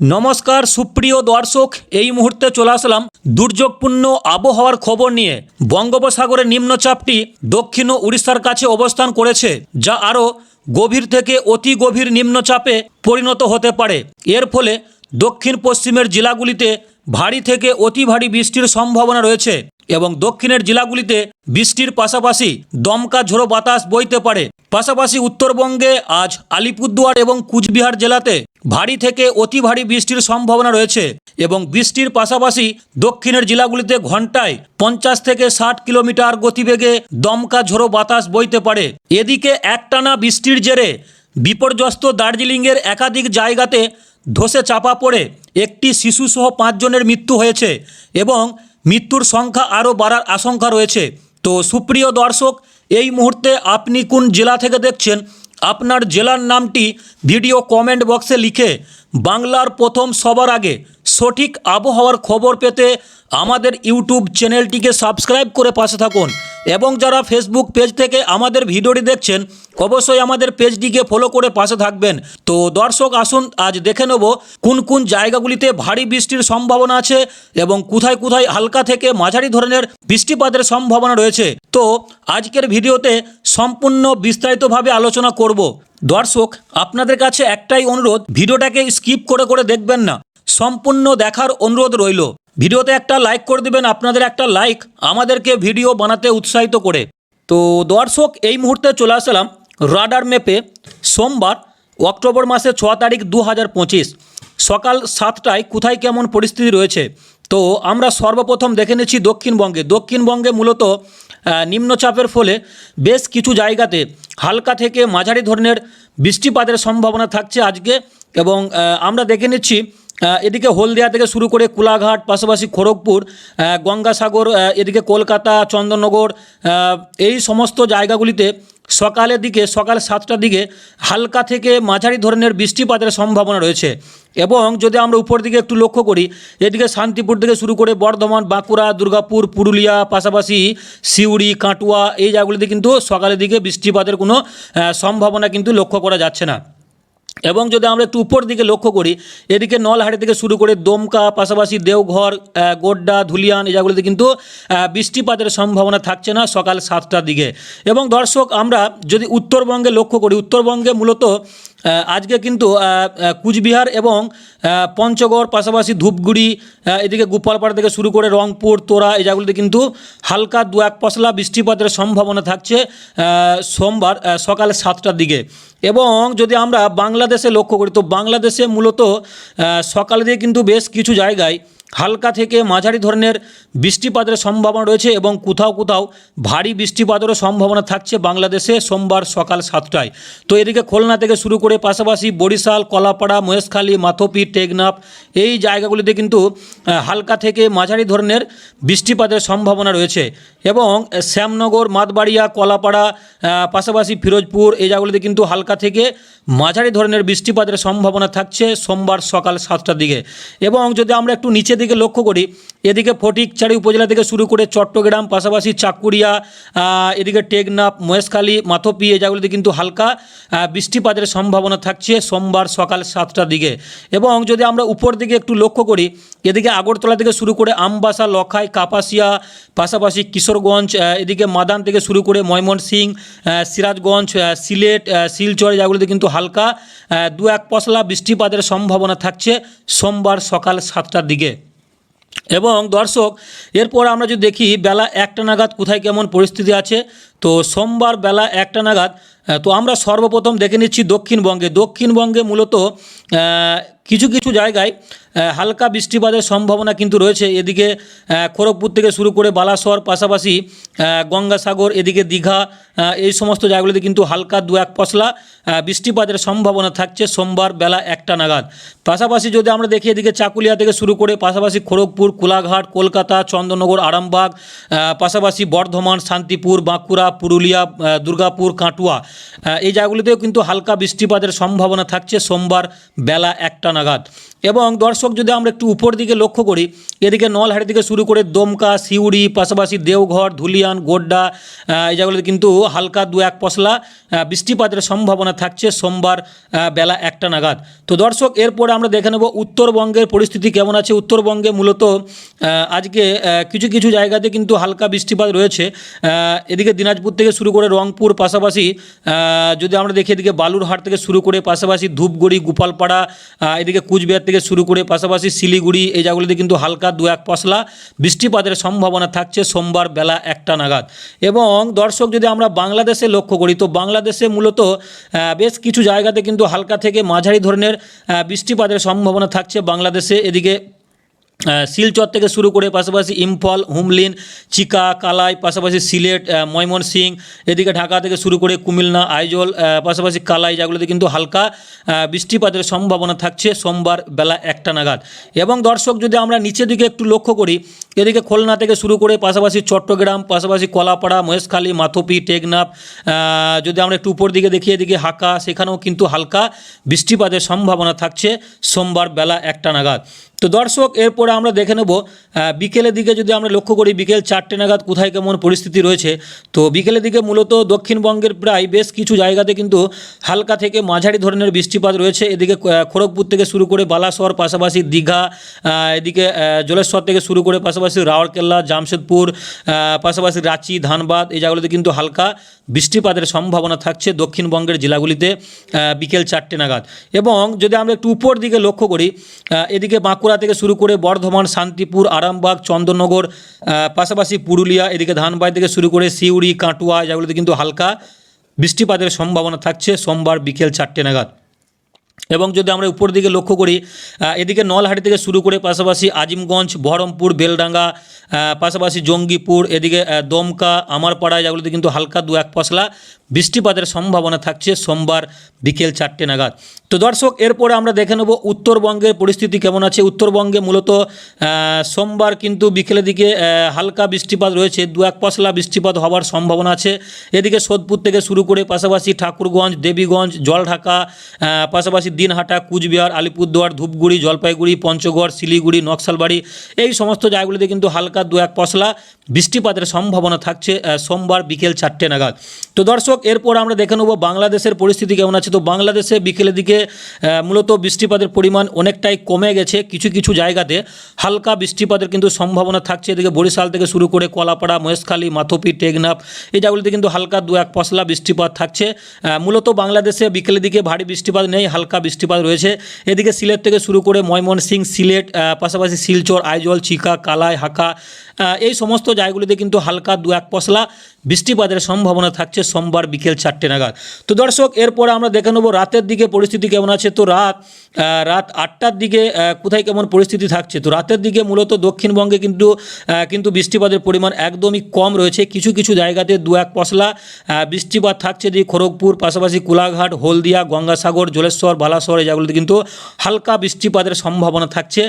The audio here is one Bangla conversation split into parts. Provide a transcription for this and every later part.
নমস্কার, সুপ্রিয় দর্শক, এই মুহূর্তে চলে আসলাম দুর্যোগপূর্ণ আবহাওয়ার খবর নিয়ে। বঙ্গোপসাগরের নিম্নচাপটি দক্ষিণ উড়িষ্যার কাছে অবস্থান করেছে, যা আরও গভীর থেকে অতি গভীর নিম্নচাপে পরিণত হতে পারে। এর ফলে দক্ষিণ পশ্চিমের জেলাগুলিতে ভারী থেকে অতি ভারী বৃষ্টির সম্ভাবনা রয়েছে এবং দক্ষিণের জেলাগুলিতে বৃষ্টির পাশাপাশি দমকা ঝোড়ো বাতাস বইতে পারে। পাশাপাশি উত্তরবঙ্গে আজ আলিপুরদুয়ার এবং কুচবিহার জেলাতে ভারী থেকে অতি ভারী বৃষ্টির সম্ভাবনা রয়েছে এবং বৃষ্টির পাশাপাশি দক্ষিণের জেলাগুলিতে ঘন্টায় পঞ্চাশ থেকে ষাট কিলোমিটার গতিবেগে দমকা ঝোড়ো বাতাস বইতে পারে। এদিকে একটানা বৃষ্টির জেরে বিপর্যস্ত দার্জিলিংয়ের একাধিক জায়গাতে ধসে চাপা পড়ে একটি শিশুসহ পাঁচজনের মৃত্যু হয়েছে এবং মৃত্যুর সংখ্যা আরও বাড়ার আশঙ্কা রয়েছে। তো সুপ্রিয় দর্শক এই মুহূর্তে আপনি কোন জেলা থেকে দেখছেন? আপনার জেলার নামটি ভিডিও কমেন্ট বক্সে লিখে বাংলার প্রথম সবার আগে সঠিক আবহাওয়ার খবর পেতে আমাদের ইউটিউব চ্যানেলটিকে সাবস্ক্রাইব করে পাশে থাকুন। এবং যারা ফেসবুক পেজ থেকে আমাদের ভিডিওটি দেখছেন, অবশ্যই আমাদের পেজটিকে ফলো করে পাশে থাকবেন। তো দর্শক, আসুন, আজ দেখে নেব কোন কোন জায়গাগুলিতে ভারী বৃষ্টির সম্ভাবনা আছে এবং কোথায় কোথায় হালকা থেকে মাঝারি ধরনের বৃষ্টিপাতের সম্ভাবনা রয়েছে। তো আজকের ভিডিওতে সম্পূর্ণ বিস্তারিতভাবে আলোচনা করব। দর্শক, আপনাদের কাছে একটাই অনুরোধ, ভিডিওটাকে স্কিপ করে করে দেখবেন না। সম্পূর্ণ দেখার অনুরোধ রইল। ভিডিওতে একটা লাইক করে দিবেন, আপনাদের একটা লাইক আমাদেরকে ভিডিও বানাতে উৎসাহিত করে। তো দর্শক, এই মুহূর্তে চলে আসলাম রাডার ম্যাপে। সোমবার, অক্টোবর মাসে ছ তারিখ দু হাজার পঁচিশ। সকাল সাতটায় কোথায় কেমন পরিস্থিতি রয়েছে? তো আমরা সর্বপ্রথম দেখে নিচ্ছি দক্ষিণবঙ্গে। দক্ষিণবঙ্গে মূলত নিম্নচাপের ফলে বেশ কিছু জায়গাতে হালকা থেকে মাঝারি ধরনের বৃষ্টিপাতের সম্ভাবনা থাকছে আজকে। এবং আমরা দেখে নিচ্ছি এদিকে হলদিয়া থেকে শুরু করে কোলাঘাট, পাশাপাশি খড়গপুর গঙ্গাসাগর এদিকে কলকাতা, চন্দননগর এই সমস্ত জায়গাগুলিতে সকালের দিকে, সকাল সাতটার দিকে হালকা থেকে মাঝারি ধরনের বৃষ্টিপাতের সম্ভাবনা রয়েছে। এবং যদি আমরা উপর দিকে একটু লক্ষ্য করি, এদিকে শান্তিপুর থেকে শুরু করে বর্ধমান, বাঁকুড়া, দুর্গাপুর, পুরুলিয়া, পাশাপাশি সিউড়ি, কাটুয়া, এই জায়গাগুলিতে কিন্তু সকালের দিকে বৃষ্টিপাতের কোনো সম্ভাবনা কিন্তু লক্ষ্য করা যাচ্ছে না। এবং যদি আমরা একটু উপর দিকে লক্ষ্য করি, এদিকে নলহাটি থেকে শুরু করে দমকা, পাশাপাশি দেওঘর গোড্ডা, ধুলিয়ান এই জায়গাগুলিতে কিন্তু বৃষ্টিপাতের সম্ভাবনা থাকছে না সকাল সাতটার দিকে। এবং দর্শক, আমরা যদি উত্তরবঙ্গে লক্ষ্য করি, উত্তরবঙ্গে মূলত আজকে কিন্তু কুচবিহার এবং পঞ্চগড়, পাশাপাশি ধূপগুড়ি এদিকে গোপালপাড়া থেকে শুরু করে রংপুর, তোরা, এই জায়গাগুলিতে কিন্তু হালকা দু এক পশলা বৃষ্টিপাতের সম্ভাবনা থাকছে সোমবার সকাল সাতটার দিকে। এবং যদি আমরা বাংলাদেশে লক্ষ্য করি, তো বাংলাদেশে মূলত সকালে দিয়ে কিন্তু বেশ কিছু জায়গায় হালকা থেকে মাঝারি ধরনের বৃষ্টিপাতের সম্ভাবনা রয়েছে এবং কোথাও কোথাও ভারী বৃষ্টিপাতেরও সম্ভাবনা থাকছে বাংলাদেশে সোমবার সকাল সাতটায়। তো এদিকে খুলনা থেকে শুরু করে পাশাপাশি বরিশাল, কলাপাড়া, মহেশখালী, মাথপি, টেকনাফ এই জায়গাগুলিতে কিন্তু হালকা থেকে মাঝারি ধরনের বৃষ্টিপাতের সম্ভাবনা রয়েছে এবং শ্যামনগর, মাতবাড়িয়া, কলাপাড়া পাশাপাশি ফিরোজপুর এই জায়গাগুলিতে কিন্তু হালকা থেকে মাঝারি ধরনের বৃষ্টিপাতের সম্ভাবনা থাকছে সোমবার সকাল সাতটার দিকে। এবং যদি আমরা একটু নিচের দিকে লক্ষ্য করি, এদিকে ফটিকছড়ি উপজেলা থেকে শুরু করে চট্টগ্রাম, পাশাপাশি চাকুরিয়া এদিকে টেকনাফ, মহেশখালী, মাথপি, এই জায়গাগুলিতে কিন্তু হালকা বৃষ্টিপাতের সম্ভাবনা থাকছে সোমবার সকাল সাতটার দিকে। এবং যদি আমরা উপর দিকে একটু লক্ষ্য করি, এদিকে আগরতলা থেকে শুরু করে আমবাসা, লখাই, কাপাসিয়া, পাশাপাশি কিশোরগঞ্জ এদিকে মাদান থেকে শুরু করে ময়মনসিং সিরাজগঞ্জ সিলেট শিলচর জায়গাগুলিতে কিন্তু হালকা দু এক পশলা বৃষ্টিপাতের সম্ভাবনা থাকছে সোমবার সকাল সাতটার দিকে। এবং দর্শক এরপর আমরা যদি দেখি বেলা একটা নাগাদ কোথায় কেমন পরিস্থিতি আছে তো সোমবার বেলা একটা নাগাদ তো আমরা সর্বপ্রথম দেখে নিচ্ছি দক্ষিণবঙ্গে। দক্ষিণবঙ্গে মূলত কিছু কিছু জায়গায় হালকা বৃষ্টিপাতের সম্ভাবনা কিন্তু রয়েছে। এদিকে খড়গপুর থেকে শুরু করে বালাসর, পাশাপাশি গঙ্গাসাগর, এদিকে দীঘা এই সমস্ত জায়গাগুলিতে কিন্তু হালকা দু এক পশলা বৃষ্টিপাতের সম্ভাবনা থাকছে সোমবার বেলা একটা নাগাদ। পাশাপাশি যদি আমরা দেখি এদিকে চাকুলিয়া থেকে শুরু করে, পাশাপাশি খড়গপুর, কোলাঘাট, কলকাতা চন্দননগর আরামবাগ পাশাপাশি বর্ধমান, শান্তিপুর, বাঁকুড়া পুরুলিয়া দুর্গাপুর কাটুয়া এই জায়গাগুলিতেও কিন্তু হালকা বৃষ্টিপাতের সম্ভাবনা থাকছে সোমবার বেলা একটা নাগাদ। এবং দর্শক যদি আমরা একটু উপর দিকে লক্ষ্য করি, এদিকে নলহাটি থেকে শুরু করে দমকা, সিউড়ি, পাশাপাশি দেওঘর, ধুলিয়ান, গোড্ডা এই জায়গাগুলিতে কিন্তু হালকা দু এক পশলা বৃষ্টিপাতের সম্ভাবনা থাকছে সোমবার বেলা একটা নাগাদ। তো দর্শক, এরপরে আমরা দেখে নেব উত্তরবঙ্গের পরিস্থিতি কেমন আছে। উত্তরবঙ্গে মূলত আজকে কিছু কিছু জায়গাতে কিন্তু হালকা বৃষ্টিপাত রয়েছে। এদিকে দিনাজপুর থেকে শুরু করে রংপুর, পাশাপাশি যদি আমরা দেখি এদিকে বালুরহাট থেকে শুরু করে পাশাপাশি ধূপগুড়ি, গোপালপাড়া এদিকে কুচবিহার থেকে শুরু করে পাশাপাশি শিলিগুড়ি, এই জায়গাগুলিতে কিন্তু হালকা দু এক পশলা বৃষ্টিপাতের সম্ভাবনা থাকছে সোমবার বেলা একটা নাগাদ। এবং দর্শক যদি আমরা বাংলাদেশে লক্ষ্য করি, তো বাংলাদেশে মূলত বেশ কিছু জায়গাতে কিন্তু হালকা থেকে মাঝারি ধরনের বৃষ্টিপাতের সম্ভাবনা থাকছে বাংলাদেশে। এদিকে শিলচর থেকে শুরু করে পাশাপাশি ইম্ফল, হুমলিন, চিকা, কালাই, পাশাপাশি সিলেট ময়মনসিং, এদিকে ঢাকা থেকে শুরু করে কুমিল্লা, আইজল পাশাপাশি কালাই, যেগুলোতে কিন্তু হালকা বৃষ্টিপাতের সম্ভাবনা থাকছে সোমবার বেলা একটা নাগাদ। এবং দর্শক, যদি আমরা নিচের দিকে একটু লক্ষ্য করি, এদিকে খুলনা থেকে শুরু করে পাশাপাশি চট্টগ্রাম, পাশাপাশি কলাপাড়া, মহেশখালী, মাথপি, টেকনাফ যদি আমরা একটু উপর দিকে দেখি, এদিকে হাকা, সেখানেও কিন্তু হালকা বৃষ্টিপাতের সম্ভাবনা থাকছে সোমবার বেলা একটা নাগাদ। তো দর্শক, এরপরে আমরা দেখে নেব বিকেলের দিকে যদি আমরা লক্ষ্য করি, বিকেল চারটে নাগাদ কোথায় কেমন পরিস্থিতি রয়েছে। তো বিকেলের দিকে মূলত দক্ষিণবঙ্গের প্রায় বেশ কিছু জায়গাতে কিন্তু হালকা থেকে মাঝারি ধরনের বৃষ্টিপাত রয়েছে। এদিকে খড়গপুর থেকে শুরু করে বালাসর, পাশাপাশি দীঘা এদিকে জলেশ্বর থেকে শুরু করে পাশাপাশি রাওয়ারকেল্লা জামশেদপুর পাশাপাশি রাঁচি, ধানবাদ, এই জায়গাগুলিতে কিন্তু হালকা বৃষ্টিপাতের সম্ভাবনা থাকছে দক্ষিণবঙ্গের জেলাগুলিতে বিকেল চারটে নাগাদ। এবং যদি আমরা একটু উপর দিকে লক্ষ্য করি এদিকে বাঁকুড়া থেকে শুরু করে বর্ধমান, শান্তিপুর, আরামবাগ চন্দননগর পাশাপাশি পুরুলিয়া, এদিকে ধানবাই থেকে শুরু করে সিউড়ি, কাটুয়া যেগুলোতে কিন্তু হালকা বৃষ্টিপাতের সম্ভাবনা থাকছে। সোমবার বিকেল চারটে নাগাদ। এবং যদি আমরা উপর দিকে লক্ষ্য করি এদিকে নলহাটি থেকে শুরু করে পাশাপাশি আজিমগঞ্জ, বহরমপুর, বেলডাঙ্গা পাশাপাশি জঙ্গিপুর, এদিকে দমকা, আমারপাড়া যেগুলোতে কিন্তু হালকা দু এক পশলা বৃষ্টিপাতের সম্ভাবনা থাকছে সোমবার বিকেল চারটে নাগাদ। তো দর্শক, এরপরে আমরা দেখে নেব উত্তরবঙ্গের পরিস্থিতি কেমন আছে। উত্তরবঙ্গে মূলত সোমবার কিন্তু বিকেলের দিকে হালকা বৃষ্টিপাত রয়েছে, দু এক পশলা বৃষ্টিপাত হওয়ার সম্ভাবনা আছে। এদিকে সোদপুর থেকে শুরু করে পাশাপাশি ঠাকুরগঞ্জ, দেবীগঞ্জ, জলঢাকা পাশাপাশি দিনহাটা, কুচবিহার, আলিপুরদুয়ার, ধূপগুড়ি, জলপাইগুড়ি, পঞ্চগড়, শিলিগুড়ি, নকশালবাড়ি, এই সমস্ত জায়গাগুলিতে কিন্তু হালকা দু এক পশলা বৃষ্টিপাতের সম্ভাবনা থাকছে সোমবার বিকেল চারটে নাগাদ। তো দর্শক, এরপর আমরা দেখে নেব বাংলাদেশের পরিস্থিতি কেমন আছে। তো বাংলাদেশে বিকেলের দিকে মূলত বৃষ্টিপাতের পরিমাণ অনেকটাই কমে গেছে কিছু কিছু জায়গাতে। হালকা বৃষ্টিপাতের কিন্তু সম্ভাবনা থাকছে। এদিকে বরিশাল থেকে শুরু করে কলাপাড়া, মহেশখালী, মাথপি, টেকনাফ, এই জায়গাগুলিতে কিন্তু হালকা দু এক পশলা বৃষ্টিপাত থাকছে। মূলত বাংলাদেশে বিকেলের দিকে ভারী বৃষ্টিপাত নেই, হালকা বৃষ্টিপাত রয়েছে। এদিকে সিলেট থেকে শুরু করে ময়মনসিং সিলেট পাশাপাশি শিলচর, আইজল, চিকা, কালাই, হাকা এই সমস্ত জায়গাগুলিতে কিন্তু হালকা দু এক পশলা বৃষ্টিপাতের সম্ভাবনা থাকছে সোমবার বিকেল চারটে নাগাদ। তো দর্শক, এরপরে আমরা দেখে নেব রাতের দিকে পরিস্থিতি কেমন আছে। তো রাত রাত আটটার দিকে কোথায় কেমন পরিস্থিতি থাকছে? তো রাতের দিকে মূলত দক্ষিণবঙ্গে কিন্তু কিন্তু বৃষ্টিপাতের পরিমাণ একদমই কম রয়েছে। কিছু কিছু জায়গাতে দু এক পশলা বৃষ্টিপাত থাকছে। যে খড়গপুর, পাশাপাশি কোলাঘাট, হলদিয়া, গঙ্গাসাগর, জলেশ্বর, বালাসর এই জায়গাগুলিতে কিন্তু হালকা বৃষ্টিপাতের সম্ভাবনা থাকছে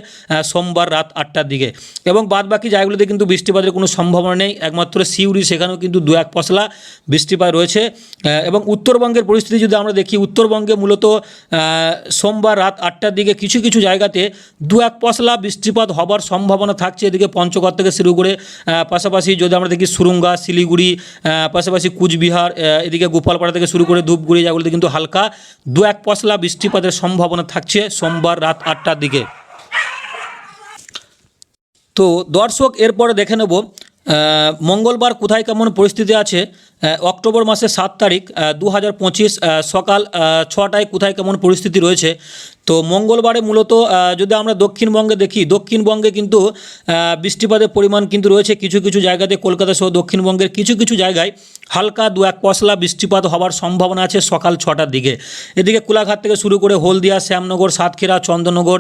সোমবার রাত আটটার দিকে। এবং বাদবাকি জায়গাগুলিতে কিন্তু বৃষ্টিপাতের কোনো সম্ভাবনা নেই। একমাত্র সিউড়ি, সেখানেও কিন্তু দু এক পশলা বৃষ্টিপাত রয়েছে। এবং উত্তরবঙ্গের পরিস্থিতি যদি আমরা দেখি, উত্তরবঙ্গে মূলত সোমবার রাত আটটার দিকে কিছু কিছু জায়গাতে দু এক পশলা বৃষ্টিপাত হবার সম্ভাবনা থাকছে। এদিকে পঞ্চগড় থেকে শুরু করে পাশাপাশি যদি আমরা দেখি সুরুঙ্গা, শিলিগুড়ি পাশাপাশি কুচবিহার এদিকে গোপালপাড়া থেকে শুরু করে ধূপগুড়ি জায়গাগুলিতে কিন্তু হালকা দু এক পশলা বৃষ্টিপাতের সম্ভাবনা থাকছে সোমবার রাত আটটার দিকে। তো দর্শক, এরপরে দেখে নেব মঙ্গলবার কোথায় কেমন পরিস্থিতি আছে অক্টোবর মাসের সাত তারিখ দু হাজার পঁচিশ সকাল ছটায় কোথায় কেমন পরিস্থিতি রয়েছে? তো মঙ্গলবারে মূলত যদি আমরা দক্ষিণবঙ্গে দেখি, দক্ষিণবঙ্গে কিন্তু বৃষ্টিপাতের পরিমাণ কিন্তু রয়েছে কিছু কিছু জায়গাতে, কলকাতা সহ দক্ষিণবঙ্গের কিছু কিছু জায়গায় হালকা দু এক পশলা বৃষ্টিপাত হওয়ার সম্ভাবনা আছে সকাল ছটার দিকে। এদিকে কোলাঘাট থেকে শুরু করে হলদিয়া, শ্যামনগর, সাতক্ষীরা, চন্দ্রনগর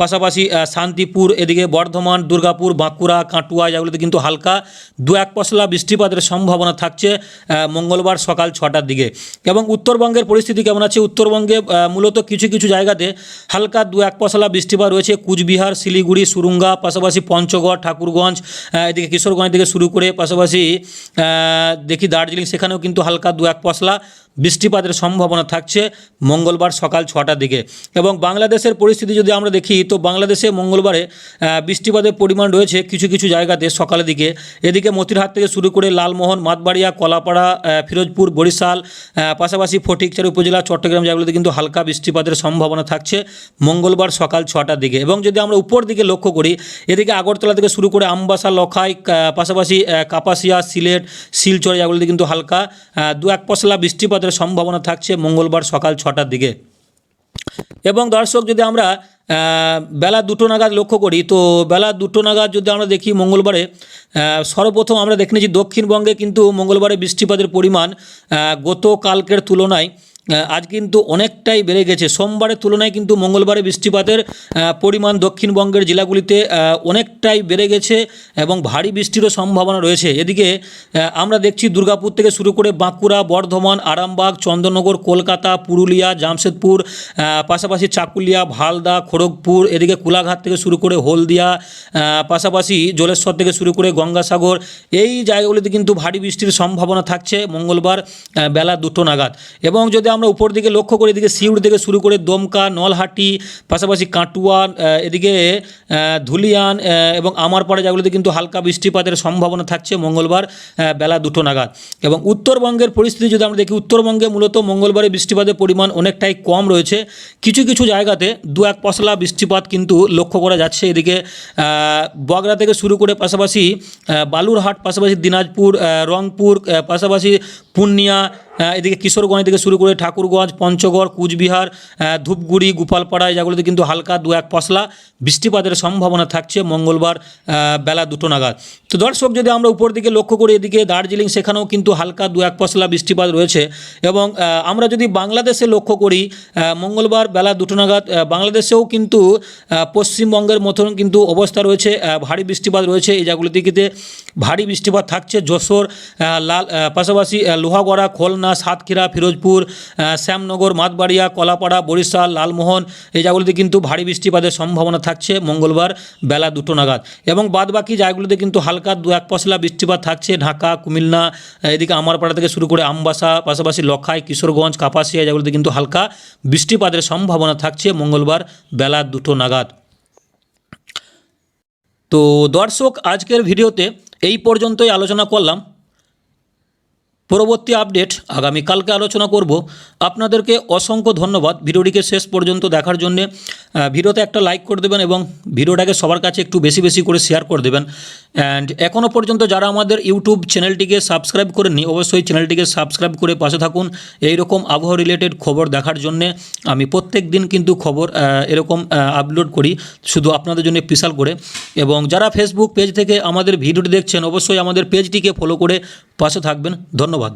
পাশাপাশি শান্তিপুর, এদিকে বর্ধমান, দুর্গাপুর, বাঁকুড়া, কাটুয়া, এগুলোতে কিন্তু হালকা দু এক পশলা বৃষ্টিপাতের সম্ভাবনা থাকছে। মঙ্গলবার সকাল ছটার দিকে। এবং উত্তরবঙ্গের পরিস্থিতি কেমন আছে? উত্তরবঙ্গে মূলত কিছু কিছু জায়গাতে হালকা দু এক পশলা বৃষ্টিপাত রয়েছে। কুচবিহার, শিলিগুড়ি, সুরুঙ্গা, পাশাপাশি পঞ্চগড়, ঠাকুরগঞ্জ এদিকে কিশোরগঞ্জ থেকে শুরু করে পাশাপাশি দেখি দার্জিলিং, সেখানেও কিন্তু হালকা দু এক পশলা। বৃষ্টিপাতের সম্ভাবনা থাকছে মঙ্গলবার সকাল ছটার দিকে। এবং বাংলাদেশের পরিস্থিতি যদি আমরা দেখি, তো বাংলাদেশে মঙ্গলবারে বৃষ্টিপাতের পরিমাণ রয়েছে কিছু কিছু জায়গাতে সকালের দিকে। এদিকে মতিরহাট থেকে শুরু করে লালমোহন, মাতবাড়িয়া, কলাপাড়া ফিরোজপুর, বরিশাল পাশাপাশি ফটিকচার উপজেলা, চট্টগ্রাম জায়গাগুলোতে কিন্তু হালকা বৃষ্টিপাতের সম্ভাবনা থাকছে মঙ্গলবার সকাল ছটার দিকে। এবং যদি আমরা উপর দিকে লক্ষ্য করি, এদিকে আগরতলা থেকে শুরু করে আমবাসা, লখাই পাশাপাশি কাপাসিয়া, সিলেট, শিলচর জায়গাগুলোতে কিন্তু হালকা দু এক পশলা বৃষ্টিপাতের সম্ভাবনা থাকছে মঙ্গলবার সকাল ছটার দিকে। এবং দর্শক, যদি আমরা বেলা দুটো নাগাদ লক্ষ্য করি, তো বেলা দুটো নাগাদ যদি আমরা দেখি মঙ্গলবারে সর্বপ্রথম আমরা দেখে নিয়েছি দক্ষিণবঙ্গে কিন্তু মঙ্গলবারে বৃষ্টিপাতের পরিমাণ গত গতকালকের তুলনায় আজ কিন্তু অনেকটাই বেড়ে গেছে। সোমবারের তুলনায় কিন্তু মঙ্গলবারে বৃষ্টিপাতের পরিমাণ দক্ষিণবঙ্গের জেলাগুলিতে অনেকটাই বেড়ে গেছে এবং ভারী বৃষ্টিরও সম্ভাবনা রয়েছে। এদিকে আমরা দেখছি দুর্গাপুর থেকে শুরু করে বাঁকুড়া, বর্ধমান, আরামবাগ চন্দননগর কলকাতা, পুরুলিয়া, জামশেদপুর পাশাপাশি চাকুলিয়া, ভালদা, খড়গপুর, এদিকে কোলাঘাট থেকে শুরু করে হলদিয়া পাশাপাশি জলেশ্বর থেকে শুরু করে গঙ্গাসাগর, এই জায়গাগুলিতে কিন্তু ভারী বৃষ্টির সম্ভাবনা থাকছে মঙ্গলবার বেলা দুটো নাগাদ। এবং যদি আমরা উপর দিকে লক্ষ্য করি, এদিকে সিউড় থেকে শুরু করে দমকা, নলহাটি, পাশাপাশি কাটুয়া এদিকে ধুলিয়ান এবং আমারপাড়া জায়গাগুলিতে কিন্তু হালকা বৃষ্টিপাতের সম্ভাবনা থাকছে মঙ্গলবার বেলা দুটো নাগাদ। এবং উত্তরবঙ্গের পরিস্থিতি যদি আমরা দেখি, উত্তরবঙ্গে মূলত মঙ্গলবারে বৃষ্টিপাতের পরিমাণ অনেকটাই কম রয়েছে। কিছু কিছু জায়গাতে দু এক পশলা বৃষ্টিপাত কিন্তু লক্ষ্য করা যাচ্ছে। এদিকে বগরা থেকে শুরু করে পাশাপাশি বালুরহাট, পাশাপাশি দিনাজপুর রংপুর পাশাপাশি পূর্ণিয়া এদিকে কিশোরগঞ্জ থেকে শুরু করে ঠাকুরগঞ্জ, পঞ্চগড়, কুচবিহার ধূপগুড়ি, গোপালপাড়া জায়গাগুলোতে কিন্তু হালকা দু এক পশলা বৃষ্টিপাতের সম্ভাবনা থাকছে মঙ্গলবার বেলা দুটো নাগাদ। তো দর্শক, যদি আমরা উপর দিকে লক্ষ্য করি, এদিকে দার্জিলিং, সেখানেও কিন্তু হালকা দু এক পশলা বৃষ্টিপাত রয়েছে এবং আমরা যদি বাংলাদেশে লক্ষ্য করি মঙ্গলবার বেলা দুটো নাগাদ বাংলাদেশেও কিন্তু পশ্চিমবঙ্গের মতন কিন্তু অবস্থা রয়েছে ভারী বৃষ্টিপাত রয়েছে। এই জায়গাগুলিতে ভারী বৃষ্টিপাত থাকছে। যশোর লাল পাশাপাশি লোহাগড়া, খুলনা সাতক্ষীরা, ফিরোজপুর শ্যামনগর, মাতবাড়িয়া, কলাপাড়া, বরিশাল, লালমোহন এই জায়গাগুলিতে কিন্তু ভারী বৃষ্টিপাতের সম্ভাবনা থাকছে মঙ্গলবার বেলা দুটো নাগাদ। এবং বাদবাকি জায়গাগুলিতে কিন্তু হালকা দু এক পশলা বৃষ্টিপাত থাকছে ঢাকা, কুমিল্লা এদিকে আমারপাড়া থেকে শুরু করে আমবাসা, পাশাপাশি লখাই, কিশোরগঞ্জ, কাপাসিয়া জায়গাগুলিতে কিন্তু হালকা বৃষ্টিপাতের সম্ভাবনা থাকছে মঙ্গলবার বেলা দুটো নাগাদ। তো দর্শক, আজকের ভিডিওতে এই পর্যন্তই আলোচনা করলাম। পরবর্তী আপডেট আগামীকালকে আলোচনা করব। আপনাদেরকে অসংখ্য ধন্যবাদ। ভিডিওটিকে শেষ পর্যন্ত দেখার জন্যে ভিডিওতে একটা লাইক করে দেবেন এবং ভিডিওটাকে সবার কাছে একটু বেশি বেশি করে শেয়ার করে দেবেন। অ্যান্ড এখনও পর্যন্ত যারা আমাদের ইউটিউব চ্যানেলটিকে সাবস্ক্রাইব করে করেননি, অবশ্যই চ্যানেলটিকে সাবস্ক্রাইব করে পাশে থাকুন। এই রকম আবহাওয়া রিলেটেড খবর দেখার জন্যে আমি প্রত্যেক দিন কিন্তু খবর এরকম আপলোড করি শুধু আপনাদের জন্য স্পেশাল করে। এবং যারা ফেসবুক পেজ থেকে আমাদের ভিডিওটি দেখছেন, অবশ্যই আমাদের পেজটিকে ফলো করে পাশে থাকবেন। ধন্যবাদ।